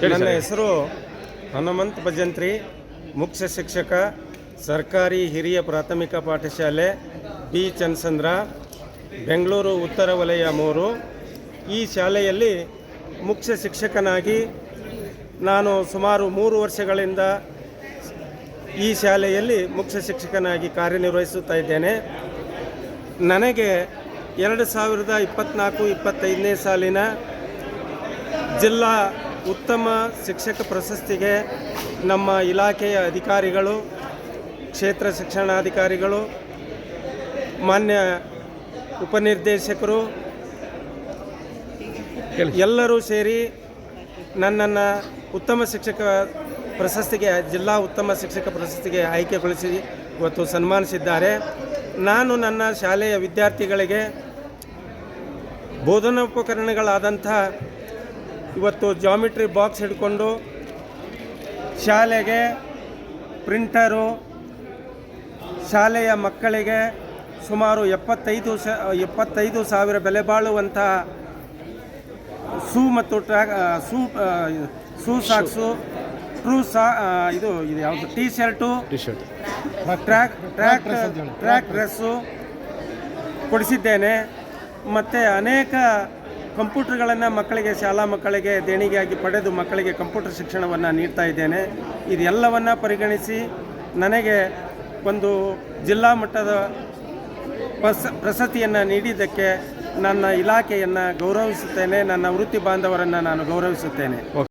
ನನ್ನ ಹೆಸರು ಹನುಮಂತ್ ಭಜಂತ್ರಿ ಮುಖ್ಯ ಶಿಕ್ಷಕ ಸರ್ಕಾರಿ ಹಿರಿಯ ಪ್ರಾಥಮಿಕ ಪಾಠಶಾಲೆ ಬಿ ಚನ್ಸಂದ್ರ ಬೆಂಗಳೂರು ಉತ್ತರ ವಲಯ ಮೂರು. ಈ ಶಾಲೆಯಲ್ಲಿ ಮುಖ್ಯ ಶಿಕ್ಷಕನಾಗಿ ನಾನು ಸುಮಾರು ಮೂರು ವರ್ಷಗಳಿಂದ ಈ ಶಾಲೆಯಲ್ಲಿ ಮುಖ್ಯ ಶಿಕ್ಷಕನಾಗಿ ಕಾರ್ಯನಿರ್ವಹಿಸುತ್ತಾ ಇದ್ದೇನೆ. ನನಗೆ ಎರಡು ಸಾವಿರದ ಇಪ್ಪತ್ತ್ನಾಲ್ಕು ಇಪ್ಪತ್ತೈದನೇ ಸಾಲಿನ ಜಿಲ್ಲಾ ಉತ್ತಮ ಶಿಕ್ಷಕ ಪ್ರಶಸ್ತಿಗೆ ನಮ್ಮ ಇಲಾಖೆಯ ಅಧಿಕಾರಿಗಳು, ಕ್ಷೇತ್ರ ಶಿಕ್ಷಣಾಧಿಕಾರಿಗಳು, ಮಾನ್ಯ ಉಪನಿರ್ದೇಶಕರು, ಎಲ್ಲರೂ ಸೇರಿ ನನ್ನನ್ನು ಉತ್ತಮ ಶಿಕ್ಷಕ ಪ್ರಶಸ್ತಿಗೆ, ಜಿಲ್ಲಾ ಉತ್ತಮ ಶಿಕ್ಷಕ ಪ್ರಶಸ್ತಿಗೆ ಆಯ್ಕೆಗೊಳಿಸಿ ಇವತ್ತು ಸನ್ಮಾನಿಸಿದ್ದಾರೆ. ನಾನು ನನ್ನ ಶಾಲೆಯ ವಿದ್ಯಾರ್ಥಿಗಳಿಗೆ ಬೋಧನೋಪಕರಣಗಳಾದಂಥ ಇವತ್ತು ಜಾಮಿಟ್ರಿ ಬಾಕ್ಸ್ ಹಿಡ್ಕೊಂಡು ಶಾಲೆಗೆ ಪ್ರಿಂಟರು ಶಾಲೆಯ ಮಕ್ಕಳಿಗೆ ಸುಮಾರು ಎಪ್ಪತ್ತೈದು ಶ ಎಪ್ಪತ್ತೈದು ಸಾವಿರ ಬೆಲೆ ಬಾಳುವಂಥ ಸೂ ಮತ್ತು ಟ್ರ್ಯಾಕ್ ಸೂ ಶೂ ಸಾಕ್ಸು ಟ್ರೂ ಸಾ ಇದು ಇದು ಯಾವುದು T shirt T shirt track track track dress ಕೊಡಿಸಿದ್ದೇನೆ. ಮತ್ತು ಅನೇಕ ಕಂಪ್ಯೂಟರ್ಗಳನ್ನು ಮಕ್ಕಳಿಗೆ, ಶಾಲಾ ಮಕ್ಕಳಿಗೆ ದೇಣಿಗೆಯಾಗಿ ಪಡೆದು ಮಕ್ಕಳಿಗೆ ಕಂಪ್ಯೂಟರ್ ಶಿಕ್ಷಣವನ್ನು ನೀಡ್ತಾ ಇದ್ದೇನೆ. ಇದೆಲ್ಲವನ್ನು ಪರಿಗಣಿಸಿ ನನಗೆ ಒಂದು ಜಿಲ್ಲಾ ಮಟ್ಟದ ಪ್ರಸ ಪ್ರಸತಿಯನ್ನು ನೀಡಿದ್ದಕ್ಕೆ ನನ್ನ ಇಲಾಖೆಯನ್ನು ಗೌರವಿಸುತ್ತೇನೆ. ನನ್ನ ವೃತ್ತಿ ಬಾಂಧವರನ್ನು ನಾನು ಗೌರವಿಸುತ್ತೇನೆ.